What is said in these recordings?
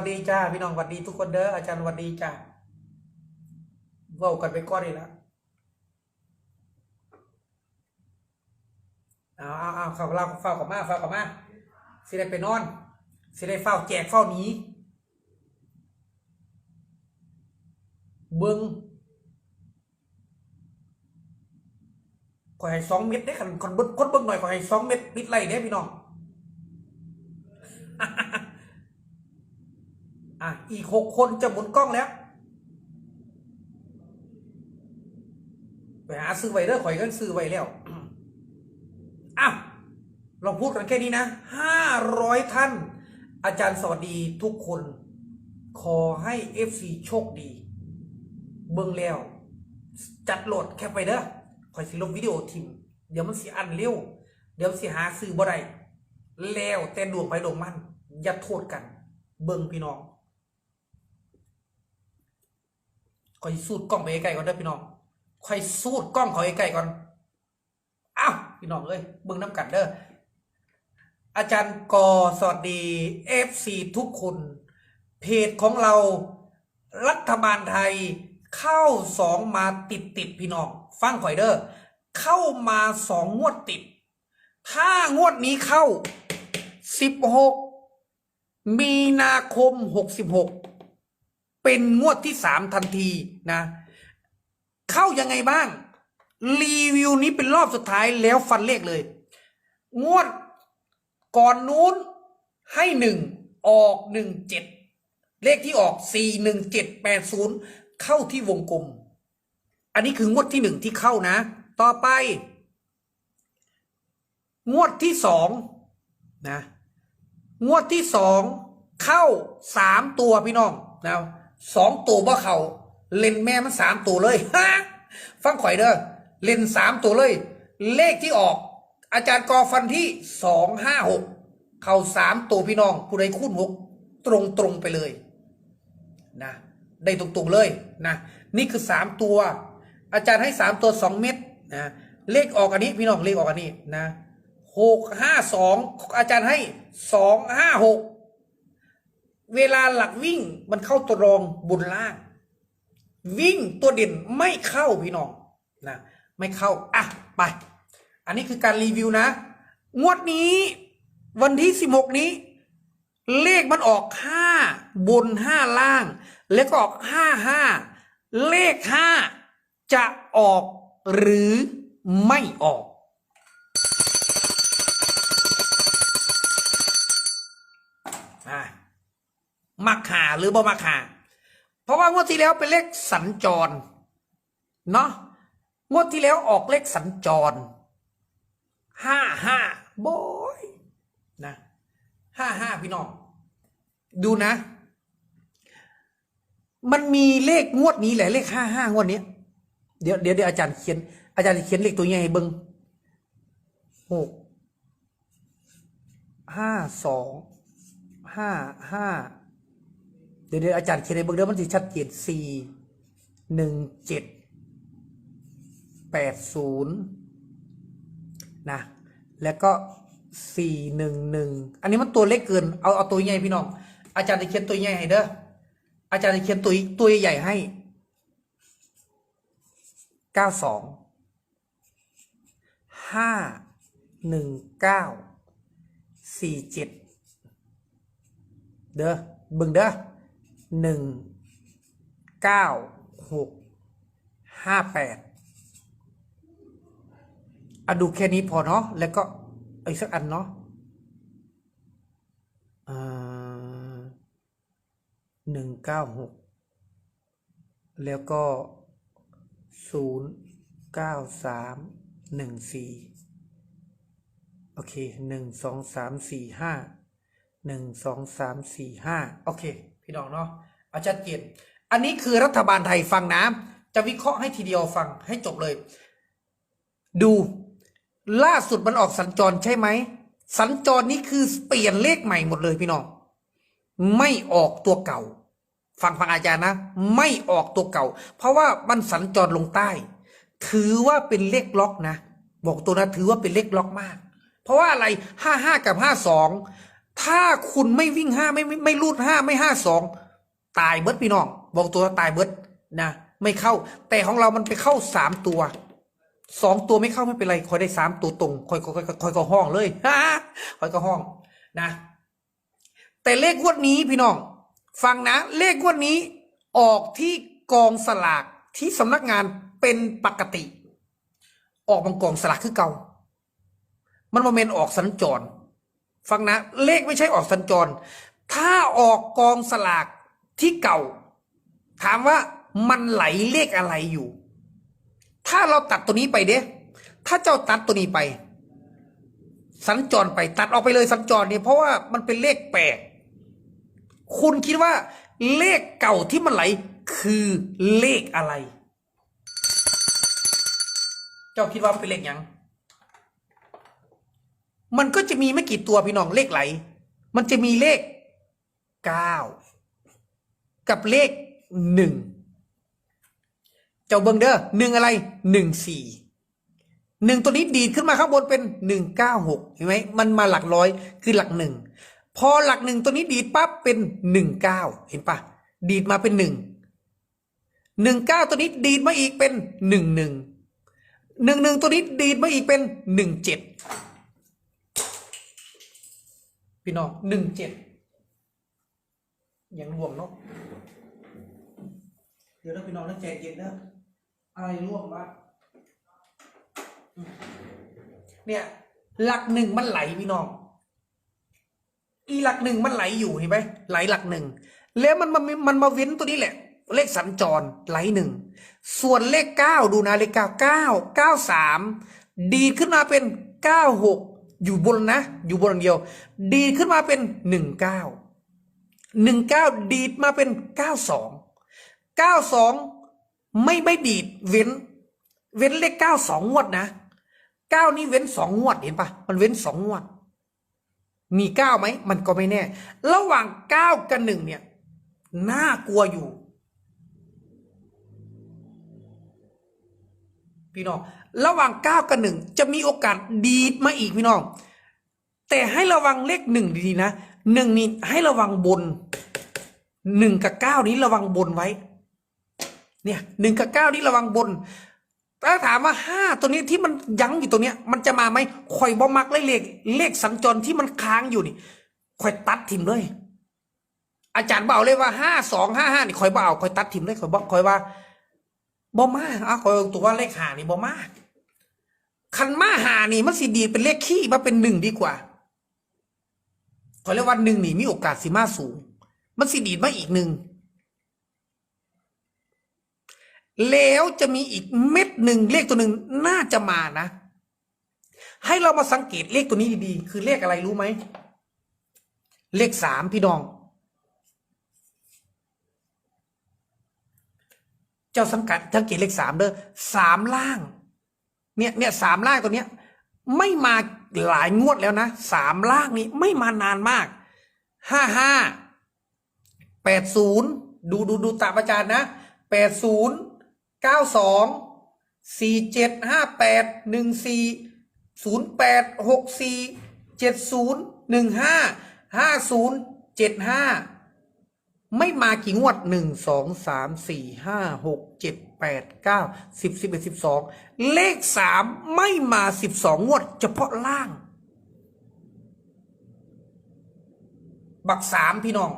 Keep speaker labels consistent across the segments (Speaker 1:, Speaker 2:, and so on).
Speaker 1: วัสดีจ้า พี่น้องสวัสดีทุกคนเด้ออาจารย์สวัสดีจ้าเว้ากันไปก่อนนี่ละเอาเอาเอาเข้าเราเฝ้ากับมาเฝ้ากับมาสิได้ไปนอนสิได้เฝ้าแจกเฝ้าหนีเบิงขอให้สองเม็ดได้คันคนเบิ้งคนเบิ้งหน่อยขอให้สองเม็ดปิดไหลเด้พี่น้อง อะอีกหกคนจะหมุนกล้องแล้วไปหาซื้อไว้เด้อข่อยก็ซื้อไว้แล้วอ้าวเราพูดกันแค่นี้นะห้าร้อยท่าน อาจารย์สวัสดีทุกคน ขอให้เอฟซีโชคดี เบิ่งแล้ว จัดโหลดแคปไปเด้อข่อยสิลงวิดีโอทิม เดี๋ยวมันสิอันเร็ว เดี๋ยวสิหาซื้อบ่ได้แล้วแต่ดวงไปดวงมัน อย่าโทษกัน เบิ่งพี่น้อง คอยสูดกล้องไปไกลๆก่อนเด้อพี่น้องคอยสูดกล้องเขาไกลๆก่อนอ้าวพี่น้องเอ้ยเบิ่งน้ำกันเด้ออาจารย์กอสวัสดีเอฟซีทุกคนเพจของเรา รัฐบาลไทยเข้าสองมาติดติดพี่น้องฟังข่อยเด้อเข้ามาสองงวดติด ถ้างวดนี้เข้าสิบหกมีนาคมหกสิบหก เป็นงวดที่สามทันทีนะ เข้ายังไงบ้าง รีวิวนี้เป็นรอบสุดท้ายแล้วฟันเลขเลย งวดก่อนนู้นให้หนึ่งออกหนึ่งเจ็ดเลขที่ออกสี่หนึ่งเจ็ดแปดศูนย์เข้าที่วงกลม อันนี้คืองวดที่หนึ่งที่เข้านะ ต่อไป งวดที่สองนะ งวดที่สองเข้าสามตัวพี่น้องนะ สองตัวบ่เขาเล่นแม่มันสามตัวเลยฮะฟังข่อยเด้อเล่นสามตัวเลย เลขที่ออก อาจารย์กอฟันที่สองห้าหกเข่าสามตัวพี่น้องผู้ใดคูณหกตรงตรงไปเลยนะได้ตรงๆเลยนะนี่คือสามตัว อาจารย์ให้สามตัวสองเม็ดนะเลขออกอันนี้พี่น้องเลขออกอันนี้นะหกห้าสองอาจารย์ให้สองห้าหก เวลาหลักวิ่งมันเข้าตัวรองบนล่าง วิ่งตัวเด่นไม่เข้าพี่น้องนะไม่เข้าอะไป อันนี้คือการรีวิวนะ งวดนี้วันที่สิบหกนี้ เลขมันออกห้าบนห้าล่าง แล้วก็ออกห้าห้าเลขห้าจะออกหรือไม่ออก อะ มักหาหรือบ่มักหาเพราะว่างวดที่แล้วเป็นเลขสัญจรเนาะงวดที่แล้วออกเลขสัญจรห้าห้าบอยนะห้าห้าพี่น้องดูนะ มันมีเลขงวดนี้แหละเลขห้าห้างวดนี้เดี๋ยวเดี๋ยวอาจารย์เขียน อาจารย์เขียนเลขตัวใหญ่ให้เบิ้งหกห้าสองห้าห้า เดี๋ยวอาจารย์เขียนในเบื้องเดิมมันจะชัดเจนสี่หนึ่งเจ็ดแปดศูนย์นะ แล้วก็สี่หนึ่งหนึ่งอันนี้มันตัวเล็กเกิน เอาเอาตัวใหญ่พี่น้อง อาจารย์จะเขียนตัวใหญ่ให้เด้อ อาจารย์จะเขียนตัวตัวใหญ่ให้เก้าสองห้าหนึ่งเก้าสี่เจ็ดเด้อบิ่งเด้อ หนึ่งเก้าหกห้าแปดอะดูแค่นี้พอเนาะแล้วก็อีกสักอันเนาะหนึ่งเก้าหกแล้วก็ศูนย์เก้าสามหนึ่งสี่โอเคหนึ่งสองสามสี่ห้าหนึ่งสองสามสี่ห้าโอเค พี่น้องเนาะเอาชัดเจนอันนี้คือรัฐบาลไทยฟังนะจะวิเคราะห์ให้ทีเดียวฟังให้จบเลย ดูล่าสุดมันออกสัญจรใช่ไหม สัญจรนี้คือเปลี่ยนเลขใหม่หมดเลยพี่น้อง ไม่ออกตัวเก่า ฟังฟังอาจารย์นะ ไม่ออกตัวเก่า เพราะว่ามันสัญจรลงใต้ ถือว่าเป็นเลขล็อกนะ บอกตัวนะถือว่าเป็นเลขล็อกมาก เพราะว่าอะไรห้าห้ากับห้าสอง ถ้าคุณไม่วิ่งห้าไม่ไม่ไม่รูดห้าไม่ห้าสองตายเบิดพี่น้องบอกตัวตายเบิดนะไม่เข้า แต่ของเรามันไปเข้าสามตัวสองตัวไม่เข้าไม่เป็นไรคอยได้สามตัวตรงคอยคอยคอยก็ห้องเลยฮ่าคอยก็ห้องนะ แต่เลขงวดนี้พี่น้อง ฟังนะ เลขงวดนี้ออกที่กองสลากที่สำนักงานเป็นปกติ ออกบางกองสลากคือเก่า มันโมเมนออกสัญจร ฟังนะ เลขไม่ใช่ออกสัญจร ถ้าออกกองสลากที่เก่า ถามว่ามันไหลเลขอะไรอยู่ ถ้าเราตัดตัวนี้ไปเด้ถ้าเจ้าตัดตัวนี้ไป สัญจรไปตัดออกไปเลยสัญจรเนี่ยเพราะว่ามันเป็นเลขแปลกคุณคิดว่า เลขเก่าที่มันไหลคือเลขอะไร เจ้าคิดว่าเป็นเลขยัง มันก็จะมีไม่กี่ตัวพี่น้องเลขไหล มันจะมีเลขเก้ากับเลขหนึ่งเจ้าเบิงเด้อหนึ่งอะไรหนึ่งสี่หนึ่งตัวนี้ดีดขึ้นมาข้างบนเป็นหนึ่งเก้าหกเห็นไหมมันมาหลักร้อยคือหลักหนึ่งพอหลักหนึ่งตัวนี้ดีดปั๊บเป็นหนึ่งเก้าเห็นปะดีดมาเป็นหนึ่งหนึ่งเก้าตัวนี้ดีดมาอีกเป็นหนึ่งหนึ่งหนึ่งหนึ่งตัวนี้ดีดมาอีกเป็นหนึ่งเจ็ด พี่น้องหนึ่งเจ็ดยังรวมเนาะเดี๋ยวนะพี่น้องนะใจเย็นนะอะไรร่วมวะเนี่ยหลักหนึ่งมันไหลพี่น้อง อีหลักหนึ่งมันไหลอยู่เห็นไหมไหลหลักหนึ่งแล้วมันมันมันมาเว้นตัวนี้แหละ เลขสัญจรไหลหนึ่งส่วนเลขเก้าดูนะเลขเก้าเก้าเก้าสามดีขึ้นมาเป็นเก้าหก อยู่บนนะ อยู่บนอย่างเดียว ดีขึ้นมาเป็นหนึ่งเก้าหนึ่งเก้าดีดมาเป็นเก้าสองเก้าสองไม่ไม่ดีดเว้น เว้นเลขเก้าสองงวดนะเก้านี่เว้นสองงวดเห็นปะมันเว้นสองงวด มีเก้าไหม มันก็ไม่แน่ ระหว่างเก้ากับหนึ่งเนี่ย น่ากลัวอยู่ พี่น้อง ระหว่างเก้ากับหนึ่งจะมีโอกาสดีดมาอีกพี่น้อง แต่ให้ระวังเลขหนึ่งดีๆนะหนึ่งนี่ให้ระวังบนหนึ่งกับเก้านี้ระวังบนไว้ เนี่ยหนึ่งกับเก้านี้ระวังบนถ้าถามว่าห้าตัวนี้ที่มันยั้งอยู่ตัวเนี้ย มันจะมาไหมคอยบ่มักเลยเลขเลขสัญจรที่มันค้างอยู่นี่คอยตัดทิมเลย อาจารย์เบาเลยว่าห้าสองห้าห้านี่คอยเบเอาคอยตัดทิมเลยคอยบอกคอยว่า บ่มาอะคอยตัวว่าเลขหานี่บ่มาคันมาหานี่มันสิดีเป็นเลขขี้มาเป็นหนึ่งดีกว่าคอเรียกว่าหนึ่งนี่มีโอกาสสิมาสูง มันสิดีมาอีกหนึ่งแล้วจะมีอีกเม็ดหนึ่งเลขตัวหนึ่งน่าจะมานะ ให้เรามาสังเกตเลขตัวนี้ดีๆ คือเลขอะไรรู้ไหม เลขสามพี่น้อง จ้าสังกัดสังเกตเลขสามเด้อสามล่าง เนี่ยเนี่ยสามล่างตัวเนี้ย ไม่มาหลายงวดแล้วนะสามล่างนี้ไม่มานานมากห้าห้าแปดศูนย์ดูดูดูตามอาจารย์นะแปดศูนย์เก้าสองสี่เจ็ดห้าแปดหนึ่งสี่ศูนย์แปดหกสี่เจ็ดศูนย์หนึ่งห้าห้าศูนย์เจ็ดห้า ไม่มากี่งวดหนึ่งสองสามสี่ห้าหกเจ็ดแปดเก้าสิบสิบเอ็ดสิบสองเลขสามไม่มาสิบสองงวด เฉพาะล่าง บักสามพี่น้อง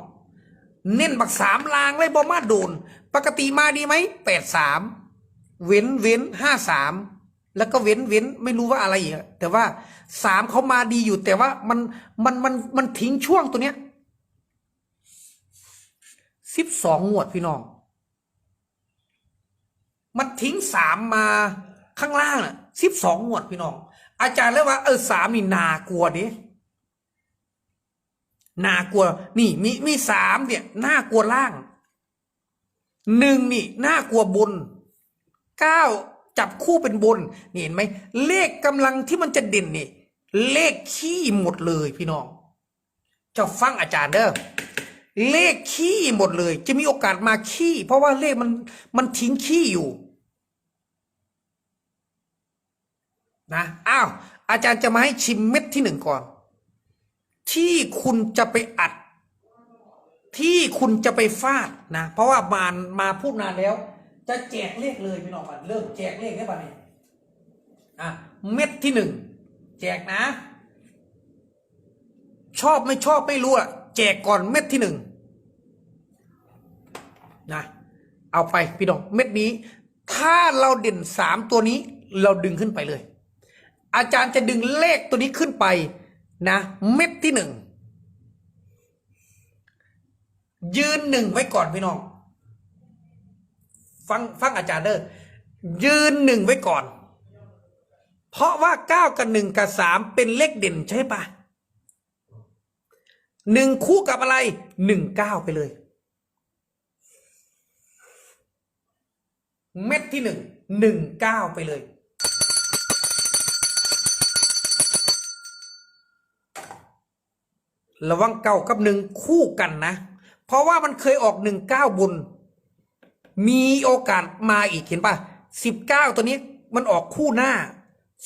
Speaker 1: เน้นบักสามลางเลยบอมาโดน ปกติมาดีไหมแปดสามเว้นเว้นห้าสามแล้วก็เว้นเว้นไม่รู้ว่าอะไรอีกแต่ว่าสามเขามาดีอยู่แต่ว่ามันมันมันมันทิ้งช่วงตัวเนี้ย สิบสองงวดพี่น้อง มันทิ้งสามมาข้างล่างน่ะสิบสองงวดพี่น้อง อาจารย์เลยว่าเออสามนี่นากลัวดินากลัว นี่มีมีสามเนี่ยน่ากลัวล่างหนึ่งนี่น่ากลัวบนเก้าจับคู่เป็นบนนี่เห็นไหมเลขกำลังที่มันจะเด่นนี่ เลขขี้หมดเลยพี่น้องจ้าฟังอาจารย์เด้อ เลขขี้หมดเลย จะมีโอกาสมาขี้ เพราะว่าเลขมันมันทิ้งขี้อยู่ นะอ้าวอาจารย์จะมาให้ชิมเม็ดที่หนึ่งก่อน ที่คุณจะไปอัด ที่คุณจะไปฟาดนะ เพราะว่ามามาพูดนานแล้ว จะแจกเลขเลยพี่น้องบัดเริ่มแจกเลขได้ป่ะเนี่ยอะเม็ดที่หนึ่งแจกนะ ชอบไม่ชอบไม่รู้อะ แจกก่อนเม็ดที่หนึ่งนะเอาไปพี่น้องเม็ดนี้ ถ้าเราเด่นสามตัวนี้เราดึงขึ้นไปเลย อาจารย์จะดึงเลขตัวนี้ขึ้นไปนะเม็ดที่หนึ่งยืนหนึ่งไว้ก่อนพี่น้อง ฟังฟังอาจารย์เด้อยืนหนึ่งไว้ก่อน เพราะว่าเก้ากับหนึ่งกับสามเป็นเลขเด่นใช่ปะ หนึ่งคู่กับอะไรหนึ่งเก้าไปเลย เม็ดที่หนึ่งหนึ่งเก้าไปเลย ระวังเก้ากับหนึ่งคู่กันนะ เพราะว่ามันเคยออกหนึ่งเก้าบน มีโอกาสมาอีกเห็นปะสิบเก้าตัวนี้มันออกคู่หน้า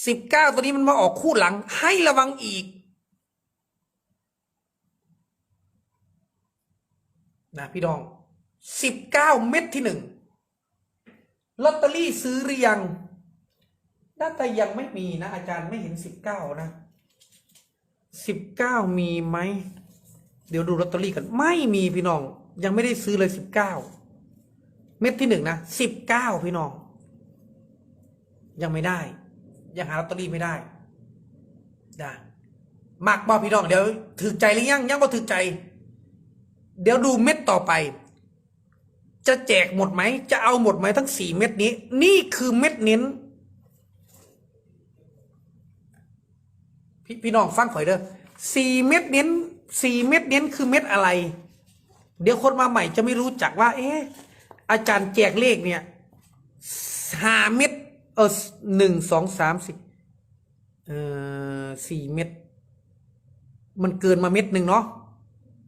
Speaker 1: สิบเก้าตัวนี้มันมาออกคู่หลังให้ระวังอีก นะพี่ดองสิบเก้าเม็ดที่หนึ่งลอตเตอรี่ซื้อหรือยังน่าจะยังไม่มีนะ อาจารย์ไม่เห็นสิบเก้านะสิบเก้ามีไหม เดี๋ยวดูลอตเตอรี่กัน ไม่มีพี่น้อง ยังไม่ได้ซื้อเลยสิบเก้าเม็ดที่หนึ่งนะสิบเก้าพี่น้อง ยังไม่ได้ ยังหาลอตเตอรี่ไม่ได้นะมากบ่พี่น้องเดี๋ยวถือใจหรือยังยังบ่ถือใจ เดี๋ยวดูเม็ดต่อไป จะแจกหมดไหม จะเอาหมดไหมทั้งสี่เม็ดนี้ นี่คือเม็ดเน้นพี่พี่น้องฟังข่อยเด้อสี่เม็ดเน้นสี่เม็ดเน้นคือเม็ดอะไร เดี๋ยวคนมาใหม่จะไม่รู้จักว่า เอ๊ะอาจารย์แจกเลขเนี่ยห้าเม็ดเออหนึ่งสองสามสี่เออสี่เม็ดมันเกินมาเม็ดหนึ่งเนาะ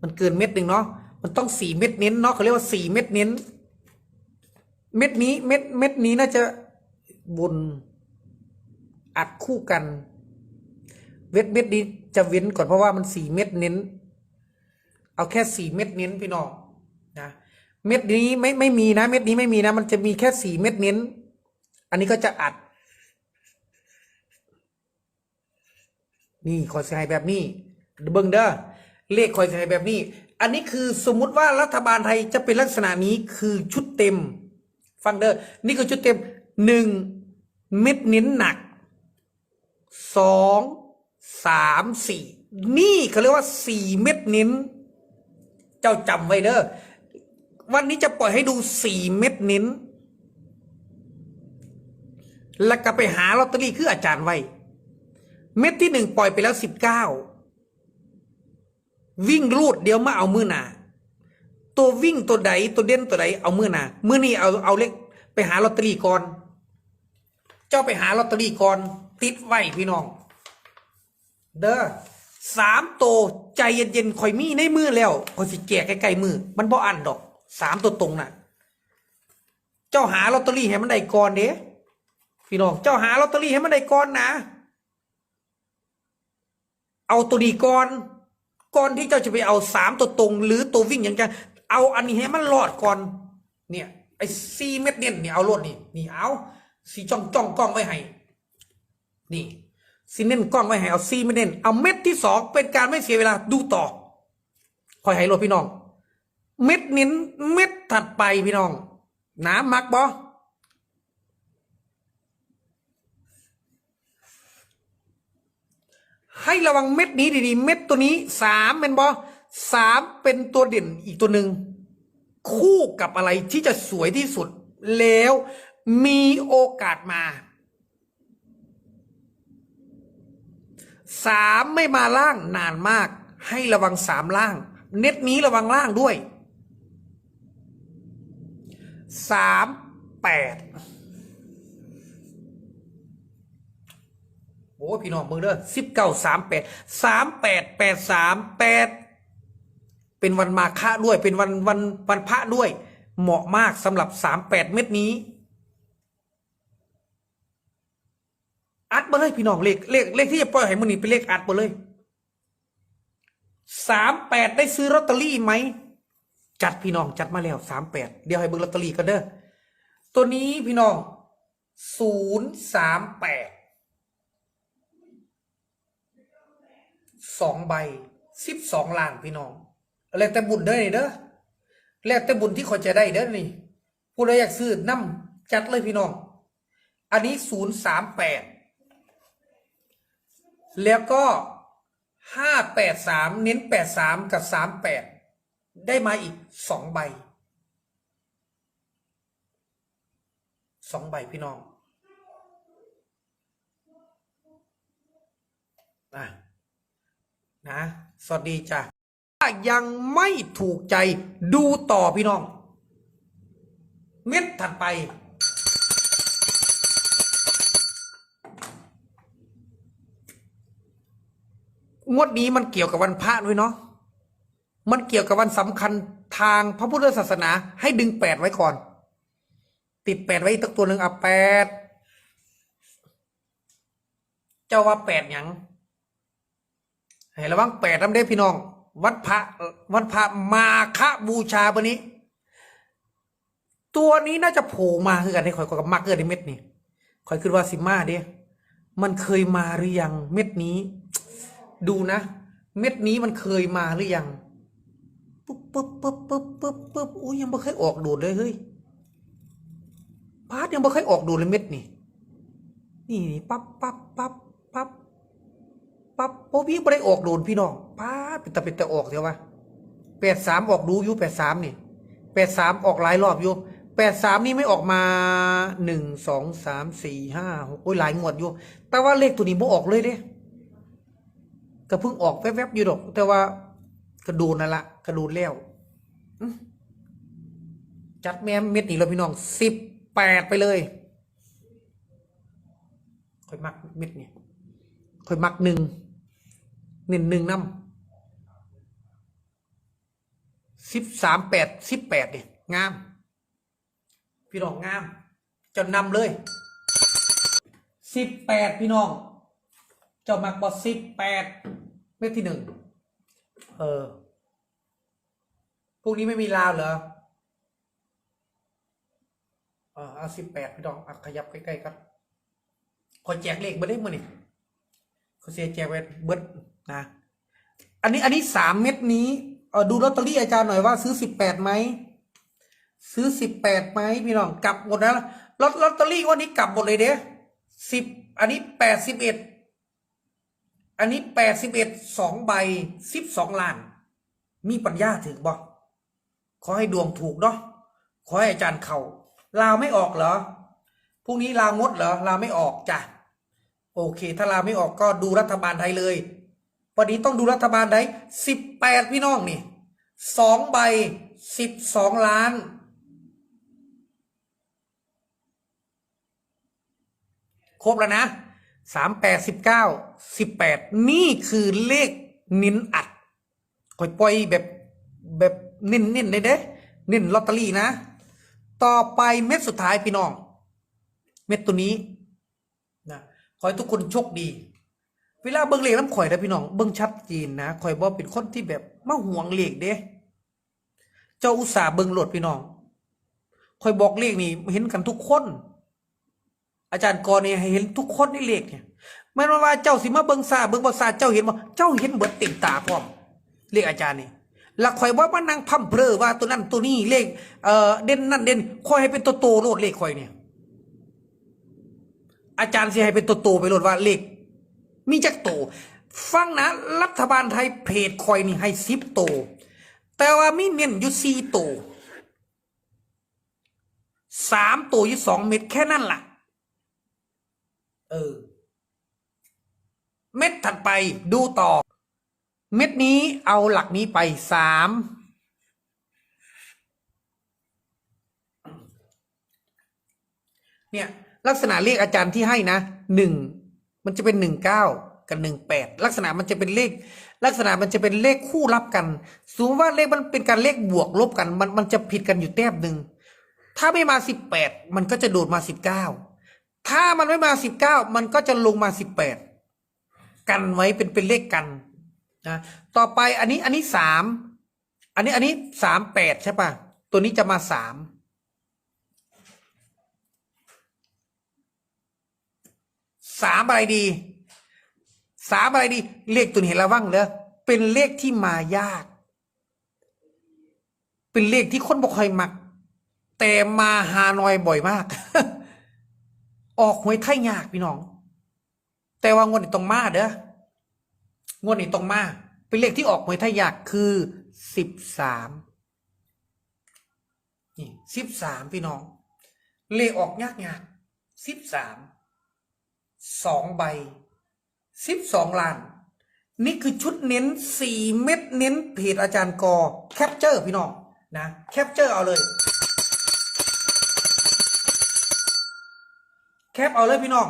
Speaker 1: มันเกินเม็ดหนึ่งเนาะมันต้องสี่เม็ดเน้นเนาะเขาเรียกว่าสี่เม็ดเน้น เม็ดนี้เม็ดเม็ดนี้น่าจะบนอัดคู่กัน เม็ดเม็ดนี้จะเว้นก่อนเพราะว่ามันสี่เม็ดเน้น เอาแค่สี่เม็ดเน้นพี่น้องนะเม็ดนี้ไม่ไม่มีนะ เม็ดนี้ไม่มีนะ มันจะมีแค่สี่เม็ดเน้น อันนี้ก็จะอัด นี่คอยใส่แบบนี้เบิ่งเด้อ เลขคอยใส่แบบนี้ อันนี้คือสมมุติว่ารัฐบาลไทยจะเป็นลักษณะนี้คือชุดเต็ม ฟังเด้อนี่คือชุดเต็มหนึ่งเม็ดเน้นหนักสองสามสี่นี่เขาเรียกว่าสี่เม็ดเน้น เจ้าจำไว้เด้อวันนี้จะปล่อยให้ดูสี่เม็ดเน้น แล้วก็ไปหาลอตเตอรี่คืออาจารย์ไว้ เม็ดที่หนึ่งปล่อยไปแล้วสิบเก้า วิ่งรูดเดี๋ยวมาเอามือหนาตัววิ่งตัวใดตัวเด่นตัวใดเอามือหนามือนี้เอาเอาเล็กไปหาลอตเตอรี่ก่อน เจ้าไปหาลอตเตอรี่ก่อนติดไว้พี่น้อง เด้อสามตัวใจเย็นๆคอยมีในมือแล้วคอยสิแจกใกล้ๆมือ มันบ่อันดอกสามตัวตรงน่ะ เจ้าหาลอตเตอรี่ให้มันได้ก่อนเด้พี่น้องเจ้าหาลอตเตอรี่ให้มันได้ก่อนนะ เอาตัวดีก่อน ก่อนที่เจ้าจะไปเอาสามตัวตรง หรือตัววิ่งอย่างจะเอาอันนี้ให้มันรอดก่อน เนี่ยไอ้ซีเม็ดเนี่ยนี่เอารอดนี่นี่เอาสีจ้องจ้องกล้องไว้ให้ นี่ซีเน้นกล้องไว้ให้เอาซีไม่เน้นเอาเม็ดที่สองเป็นการไม่เสียเวลาดูต่อคอยให้รถพี่น้อง เม็ดเน้นเม็ดถัดไปพี่น้องน้ำมักบอ ให้ระวังเม็ดนี้ดีๆ เม็ดตัวนี้สามเป็นบอสามเป็นตัวเด่นอีกตัวหนึ่งคู่กับอะไรที่จะสวยที่สุดแล้วมีโอกาสมาสามไม่มาล่างนานมาก ให้ระวังสามล่าง เน็ตนี้ระวังล่างด้วยสามแปด โอ้พี่น้องมึงเด้อสิบเก้าสามแปดสามแปดแปดสามแปดเป็นวันมาฆะด้วย เป็นวันวันวันพระด้วย เหมาะมากสำหรับสามแปดเม็ดนี้อัดมาเลยพี่น้องเลขเลขเลขที่จะปล่อยให้มึงนี่เป็นเลขอัดมาเลยสามแปดได้ซื้อลอตเตอรี่ไหมจัดพี่น้องจัดมาแล้วสามแปดเดี๋ยวให้เบิ่งลอตเตอรี่กันเด้อตัวนี้พี่น้องศูนย์สามแปด สองใบสิบสองล้านพี่น้องแล้วแต่บุญเด้อนี่เด้อแล้วแต่บุญที่เขาจะได้เด้อนี่ผู้ใดอยากซื้อน้ำจัดเลยพี่น้อง อันนี้ศูนย์สามแปดแล้วก็ห้าแปดสามเน้นแปดสามกับสามแปดได้มาอีกสองใบสองใบพี่น้องนะนะ สวัสดีจ้ะถ้ายังไม่ถูกใจดูต่อพี่น้อง เม็ดถัดไป งวดนี้มันเกี่ยวกับวันพระด้วยเนาะมันเกี่ยวกับวันสำคัญทางพระพุทธศาสนาให้ดึงแปดไว้ก่อน ติดแปดไว้อีกตักตัวหนึ่งอะแปดเจ้าว่าแปดยัง ให้ระวังแปดน้ำเด้พี่น้อง วัดพระวัดพระมาฆบูชาปะนี้ ตัวนี้น่าจะโผล่มาคือกันให้คอยกับมักเกอร์ในเม็ดนี่คอยคิดว่าสิมาเด้มันเคยมาหรือยัง เม็ดนี้ ดูนะ เม็ดนี้มันเคยมาหรือยังปุ๊บปุ๊บปุ๊บปุ๊บปุ๊บปุ๊บอุ้ยยังไม่เคยออกโดดเลยเฮ้ยพาร์ทยังไม่เคยออกโดดเลยเม็ดนี่นี่ปั๊บปั๊บปั๊บ ปั๊บโอ้พี่ไม่ได้ออกโดูดพี่น้องพาเป็นแต่เป็นแต่ออกเถอะวะแปดสามออกดูอยู่แปดสามนี่แปดสามออกหลายรอบอยู่แปดสามนี่ไม่ออกมาหนึ่งสองสามสี่ห้าหกโอ้ยหลายงวดอยู่ แต่ว่าเลขตัวนี้ไม่ออกเลยเด้ก็เพิ่งออกแวบๆอยู่ดอก แต่ว่ากระดูนนั่นละกระดูนแล้วจัดแม่เม็ดนี่เราพี่น้องสิบแปดไปเลยค่อยมักเม็ดนี่ค่อยมักหนึ่ง หนึ่งหนึ่งน้ำสิบสามแปดสิบแปดเนี่ยงาม พี่น้องงามจนนำเลยสิบแปดพี่น้อง เจ้ามักบอสิบแปดเม็ดที่หนึ่งเออพวกนี้ไม่มีลาวเหรอเอาสิบแปดพี่น้องอะขยับใกล้ๆกันขอแจกเลขเบิร์ได้มั้ยนี่เขาเสียแจกไว้เบิร์ด นะ อันนี้อันนี้สามเม็ดนี้เออดูลอตเตอรี่อาจารย์หน่อยว่าซื้อสิบแปดไหมซื้อสิบแปดไหมพี่น้องกลับหมดนะลอตลอตเตอรี่วันนี้กลับหมดเลยเด้สิบอันนี้แปดสิบเอ็ดอันนี้แปดสิบเอ็ดสองใบสิบสองล้าน มีปัญญาถึงบ่ขอให้ดวงถูกเนาะขอให้อาจารย์เขาลาวไม่ออกเหรอพรุ่งนี้ลางดเหรอลาไม่ออกจ้ะโอเค ถ้าลาไม่ออกก็ดูรัฐบาลไทยเลย วันนี้ต้องดูรัฐบาลไทยสิบแปดพี่น้องนี่สองใบสิบสองล้านครบแล้วนะสามแปดสิบเก้าสิบแปดนี่คือเลขนินอัดคอยปล่อยแบบแบบน้นเน้นเลยเด้เน้นลอตเตอรี่นะ ต่อไปเม็ดสุดท้ายพี่น้อง เม็ดตัวนี้นะขอให้ทุกคนโชคดี เวลาเบิ่งเลขน้ำข่อยนะพี่น้องเบิ่งชัดเจนนะข่อยบ่เป็นคนที่แบบมาห่วงเลขเด้ เจ้าอุตส่าห์เบิ่งโหลดพี่น้องข่อยบอกเลขนี่เห็นกันทุกคน อาจารย์กรเนี่ยให้เห็นทุกคนในเลขเนี่ยไม่ว่าว่าเจ้าสิมาเบิ่งซาเบิ่งบ่ซาเจ้าเห็นบ่เจ้าเห็นเบิดเต็มตาพร้อมเลขอาจารย์นี่หลักข่อยว่ามานั่งพั่มเพลอว่าตัวนั้นตัวนี้เลขเออเด่นนั่นเด่นข่อยให้เป็นตัวโตโลดเลขข่อยเนี่ย อาจารย์สิให้เป็นตัวโตไปโลดว่าเลข มีจักโต ฟังนะ รัฐบาลไทยเพจข่อยนี่ให้สิบโต แต่ว่ามีเน้นอยู่สี่โตสามโตอยู่สองเม็ดแค่นั้นล่ะ เออ เม็ดถัดไปดูต่อ เม็ดนี้เอาหลักนี้ไปสามเนี่ยลักษณะเลขอาจารย์ที่ให้นะหนึ่ง มันจะเป็นหนึ่งเก้ากับหนึ่งแปดลักษณะมันจะเป็นเลข ลักษณะมันจะเป็นเลขคู่รับกันสมมติว่าเลขมันเป็นการเลขบวกลบกัน มันมันจะผิดกันอยู่แต้มหนึ่งถ้าไม่มาสิบแปดมันก็จะโดดมาสิบเก้าถ้ามันไม่มาสิบเก้ามันก็จะลงมาสิบแปดกันไว้เป็นเป็นเลขกันนะต่อไปอันนี้อันนี้สามอันนี้อันนี้สามแปดใช่ปะตัวนี้จะมาสาม สามอะไรดี สามอะไรดี เลขตัวนี้เห็นแล้วบ้างเลยเป็นเลขที่มายาก เป็นเลขที่คนบ่ค่อยมัก แต่มาฮานอยบ่อยมาก ออกหวยไทยยากพี่น้อง แต่ว่างวดนี้ต้องมาเด้องวดนี้ต้องมา เป็นเลขที่ออกหวยไทยยากคือสิบสามนี่สิบสามพี่น้อง เลขออกยากยากสิบสาม สองใบสิบสองล้าน นี่คือชุดเน้นสี่เม็ดเน้นเพจอาจารย์กอแคปเจอร์พี่น้องนะแคปเจอร์เอาเลยแคปเอาเลยพี่น้อง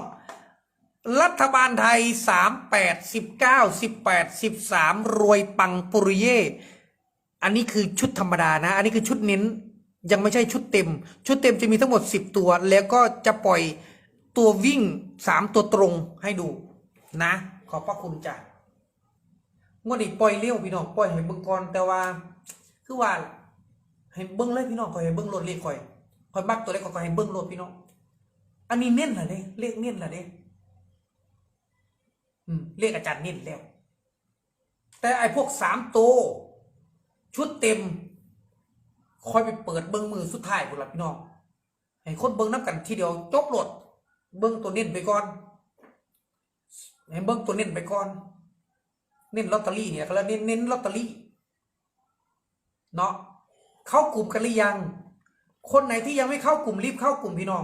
Speaker 1: รัฐบาลไทยสามแปดสิบเก้าสิบแปดสิบสามรวยปังปุริเย่อันนี้คือชุดธรรมดานะ อันนี้คือชุดเน้นยังไม่ใช่ชุดเต็ม ชุดเต็มจะมีทั้งหมดสิบตัว แล้วก็จะปล่อย ตัววิ่งสามตัวตรงให้ดูนะ ขอบพระคุณจ้ะงวดนี้ปล่อยเร็วพี่น้องปล่อยให้เบิ่งก่อนแต่ว่า คือว่า ให้เบิ่งเลยพี่น้องคอยให้เบิ่งรถเลขคอยคอยมักตัวเลขคอยให้เบิ่งรถพี่น้องอันนี้เน้นเหรอเนี่ยเลขเน้นเหรอเนี่ยอืมเลขอาจารย์เน้นแล้ว แต่ไอ้พวกสามตัวชุดเต็ม คอยไปเปิดเบิ้งมือสุดท้ายพวกเราพี่น้องให้คนเบิ้งน้ำกันทีเดียวจบโหลด เบื้องตัวเน้นไปก่อนให้เบื้องตัวเน้นไปก่อน เน้นลอตเตอรี่เนี่ยเขาเรียกเน้นเน้นลอตเตอรี่เนาะเข้ากลุ่มกันหรือยัง คนไหนที่ยังไม่เข้ากลุ่มรีบเข้ากลุ่มพี่น้อง